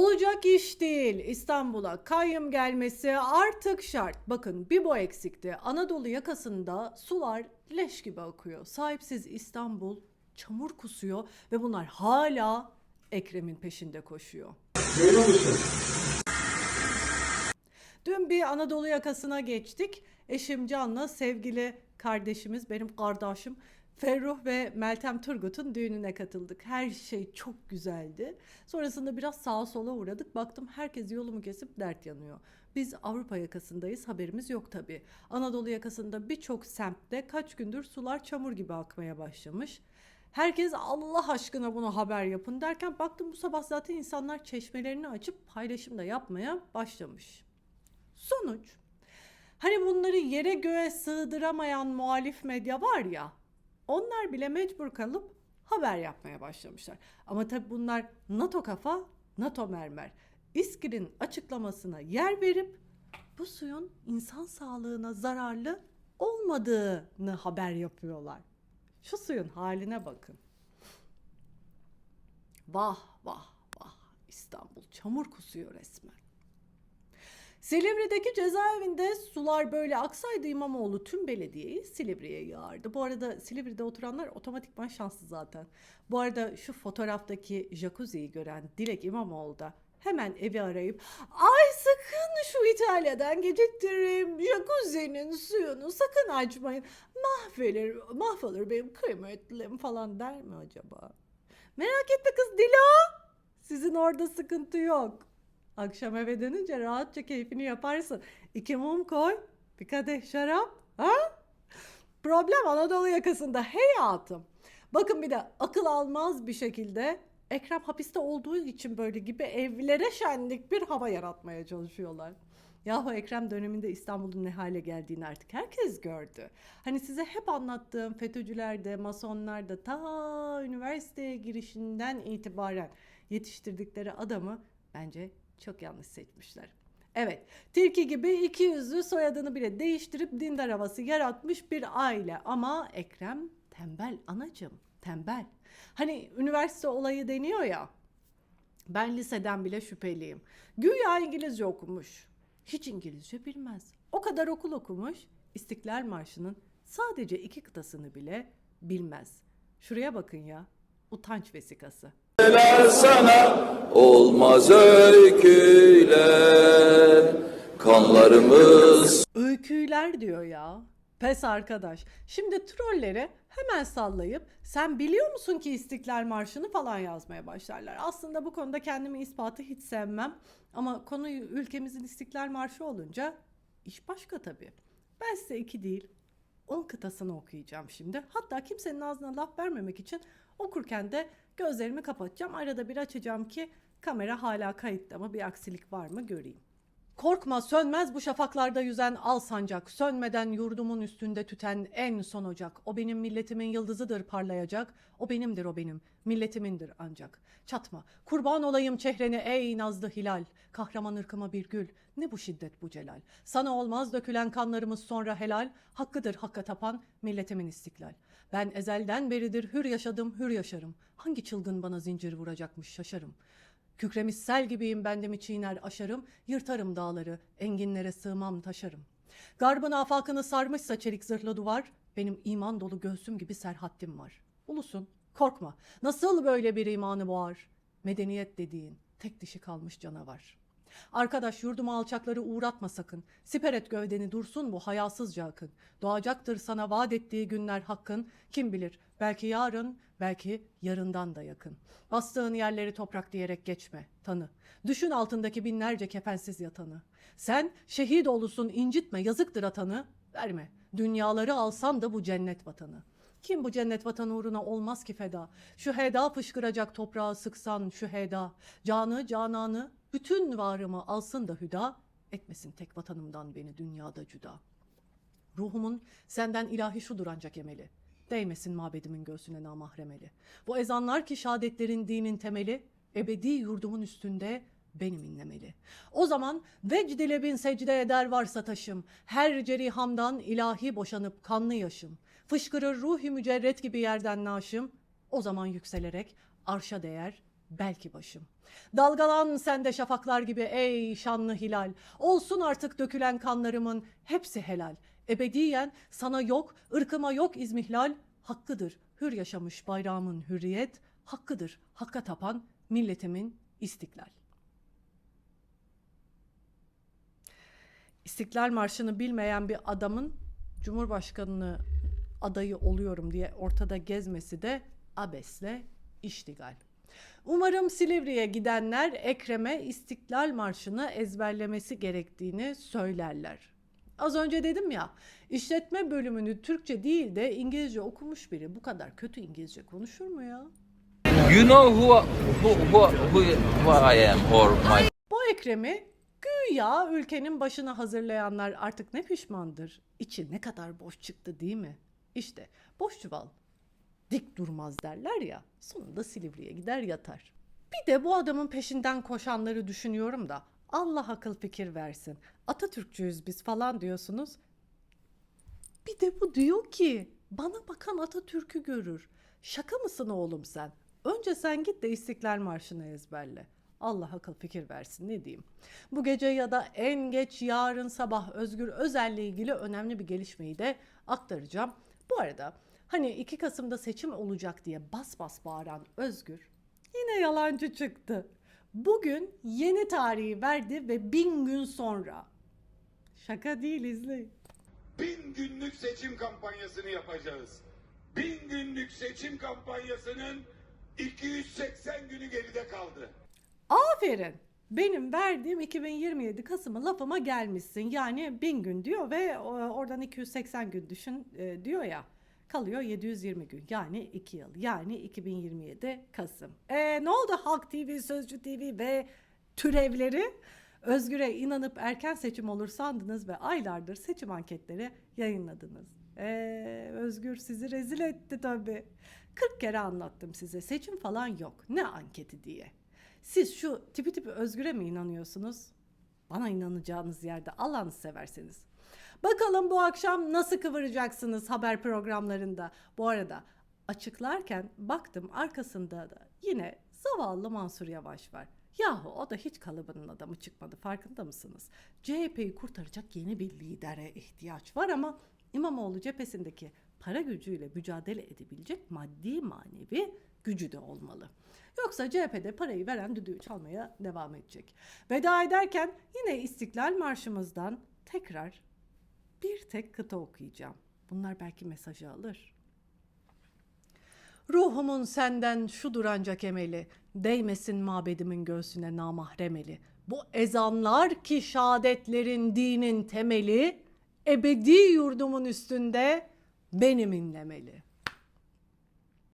Olacak iş değil. İstanbul'a kayyum gelmesi artık şart. Bakın bir bu eksikti. Anadolu yakasında sular leş gibi akıyor. Sahipsiz İstanbul çamur kusuyor ve bunlar hala Ekrem'in peşinde koşuyor. Dün bir Anadolu yakasına geçtik. Eşim Can'la sevgili kardeşimiz, benim kardeşim Ferruh ve Meltem Turgut'un düğününe katıldık. Her şey çok güzeldi. Sonrasında biraz sağa sola uğradık. Baktım herkes yolumu kesip dert yanıyor. Biz Avrupa yakasındayız haberimiz yok tabii. Anadolu yakasında birçok semtte kaç gündür sular çamur gibi akmaya başlamış. Herkes Allah aşkına bunu haber yapın derken baktım bu sabah zaten insanlar çeşmelerini açıp paylaşım da yapmaya başlamış. Sonuç hani bunları yere göğe sığdıramayan muhalif medya var ya onlar bile mecbur kalıp haber yapmaya başlamışlar. Ama tabii bunlar NATO kafa, NATO mermer. İSKİ'nin açıklamasına yer verip bu suyun insan sağlığına zararlı olmadığını haber yapıyorlar. Şu suyun haline bakın. Vah vah vah İstanbul çamur kusuyor resmen. Silivri'deki cezaevinde sular böyle aksaydı İmamoğlu tüm belediyeyi Silivri'ye yağardı. Bu arada Silivri'de oturanlar otomatikman şanslı zaten. Bu arada şu fotoğraftaki jacuzziyi gören Dilek İmamoğlu da hemen evi arayıp ay sakın şu İtalya'dan getirttireyim jacuzzi'nin suyunu sakın açmayın mahvelir mahvolur benim kıymetlim falan der mi acaba? Merak etme kız Dilo sizin orada sıkıntı yok. Akşam eve dönünce rahatça keyfini yaparsın. İki mum koy, bir kadeh şarap. Ha? Problem Anadolu yakasında hey hayatım. Bakın bir de akıl almaz bir şekilde Ekrem hapiste olduğu için böyle gibi evlere şenlik bir hava yaratmaya çalışıyorlar. Yahu Ekrem döneminde İstanbul'un ne hale geldiğini artık herkes gördü. Hani size hep anlattığım FETÖ'cüler de, masonlar da ta üniversiteye girişinden itibaren yetiştirdikleri adamı bence çok yanlış seçmişler. Evet, Tilki gibi iki yüzlü soyadını bile değiştirip dindar havası yaratmış bir aile ama Ekrem tembel anacım, tembel. Hani üniversite olayı deniyor ya. Ben liseden bile şüpheliyim. Güya İngilizce okumuş. Hiç İngilizce bilmez. O kadar okul okumuş. İstiklal Marşı'nın sadece iki kıtasını bile bilmez. Şuraya bakın ya. Utanç vesikası. Sana olmaz öyküyle kanlarımız Öyküler diyor ya. Pes arkadaş. Şimdi trolleri hemen sallayıp sen biliyor musun ki İstiklal Marşı'nı falan yazmaya başlarlar. Aslında bu konuda kendimi ispatı hiç sevmem. Ama konu ülkemizin İstiklal Marşı olunca iş başka tabii. Ben size iki değil on kıtasını okuyacağım şimdi. Hatta kimsenin ağzına laf vermemek için okurken de gözlerimi kapatacağım. Arada bir açacağım ki kamera hala kayıtta mı bir aksilik var mı göreyim. Korkma sönmez bu şafaklarda yüzen al sancak. Sönmeden yurdumun üstünde tüten en son ocak. O benim milletimin yıldızıdır parlayacak. O benimdir o benim. Milletimindir ancak. Çatma. Kurban olayım çehreni ey nazlı hilal. Kahraman ırkıma bir gül. Ne bu şiddet bu celal. Sana olmaz dökülen kanlarımız sonra helal. Hakkıdır hakka tapan milletimin istiklal. Ben ezelden beridir hür yaşadım hür yaşarım. Hangi çılgın bana zincir vuracakmış şaşarım. Kükremiş sel gibiyim bendimi çiğner aşarım, yırtarım dağları, enginlere sığmam taşarım. Garbın afakını sarmışsa çelik zırhlı duvar, benim iman dolu göğsüm gibi serhattim var. Ulusun, korkma, nasıl böyle bir imanı boğar? Medeniyet dediğin tek dişi kalmış canavar. Arkadaş yurduma alçakları uğratma sakın. Siper et gövdeni dursun bu hayasızca akın. Doğacaktır sana vaat ettiği günler hakkın. Kim bilir belki yarın belki yarından da yakın. Bastığın yerleri toprak diyerek geçme tanı. Düşün altındaki binlerce kefensiz yatanı. Sen şehit olusun incitme yazıktır atanı. Verme dünyaları alsan da bu cennet vatanı. Kim bu cennet vatanı uğruna olmaz ki feda? Şu heda fışkıracak toprağı sıksan şu heda. Canı cananı bütün varımı alsın da hüda. Etmesin tek vatanımdan beni dünyada cüda. Ruhumun senden ilahi şudur ancak emeli. Değmesin mabedimin göğsüne namahremeli. Bu ezanlar ki şadetlerin dinin temeli, ebedi yurdumun üstünde benim inlemeli. O zaman vecd ile bin secde eder varsa taşım, her cerihamdan ilahi boşanıp kanlı yaşım. Fışkırır ruhi mücerret gibi yerden naşım, o zaman yükselerek arşa değer belki başım. Dalgalan sen de şafaklar gibi ey şanlı hilal. Olsun artık dökülen kanlarımın hepsi helal. Ebediyen sana yok, ırkıma yok izmihlal. Hakkıdır hür yaşamış bayrağımın hürriyet. Hakkıdır hakka tapan milletimin istiklal. İstiklal Marşı'nı bilmeyen bir adamın Cumhurbaşkanlığı adayı oluyorum diye ortada gezmesi de abesle iştigal. Umarım Silivri'ye gidenler Ekrem'e İstiklal Marşı'nı ezberlemesi gerektiğini söylerler. Az önce dedim ya, işletme bölümünü Türkçe değil de İngilizce okumuş biri bu kadar kötü İngilizce konuşur mu ya? You know who, who, who, who, who I am or my Bu Ekrem'i güya ülkenin başına hazırlayanlar artık ne pişmandır. İçi ne kadar boş çıktı değil mi? İşte boş çuval dik durmaz derler ya sonunda Silivri'ye gider yatar. Bir de bu adamın peşinden koşanları düşünüyorum da Allah akıl fikir versin. Atatürkçüyüz biz falan diyorsunuz. Bir de bu diyor ki bana bakan Atatürk'ü görür. Şaka mısın oğlum sen? Önce sen git de İstiklal Marşı'nı ezberle. Allah akıl fikir versin ne diyeyim. Bu gece ya da en geç yarın sabah Özgür Özel'le ilgili önemli bir gelişmeyi de aktaracağım. Bu arada hani 2 Kasım'da seçim olacak diye bas bas bağıran Özgür yine yalancı çıktı. Bugün yeni tarihi verdi ve bin gün sonra. Şaka değil izleyin. bin günlük seçim kampanyasını yapacağız. Bin günlük seçim kampanyasının 280 günü geride kaldı. Aferin. Benim verdiğim 2027 Kasım'ı lafıma gelmişsin. Yani 1000 gün diyor ve o- oradan 280 gün düşün e, diyor ya. Kalıyor 720 gün yani 2 yıl yani 2027 Kasım. E, ne oldu Halk TV, Sözcü TV ve türevleri? Özgür'e inanıp erken seçim olur sandınız ve aylardır seçim anketleri yayınladınız. E, Özgür sizi rezil etti tabii. 40 kere anlattım size seçim falan yok ne anketi diye. Siz şu tipi tipi özgüre mi inanıyorsunuz? Bana inanacağınız yerde Allah'ını severseniz. Bakalım bu akşam nasıl kıvıracaksınız haber programlarında. Bu arada açıklarken baktım arkasında da yine zavallı Mansur Yavaş var. Yahu o da hiç kalıbının adamı çıkmadı farkında mısınız? CHP'yi kurtaracak yeni bir lidere ihtiyaç var ama İmamoğlu cephesindeki para gücüyle mücadele edebilecek maddi manevi gücü de olmalı. Yoksa CHP'de parayı veren düdüğü çalmaya devam edecek. Veda ederken yine İstiklal Marşımızdan tekrar bir tek kıta okuyacağım. Bunlar belki mesajı alır. Ruhumun senden şudur ancak emeli, değmesin mabedimin göğsüne namahremeli. Bu ezanlar ki şadetlerin dinin temeli, ebedi yurdumun üstünde benim inlemeli.''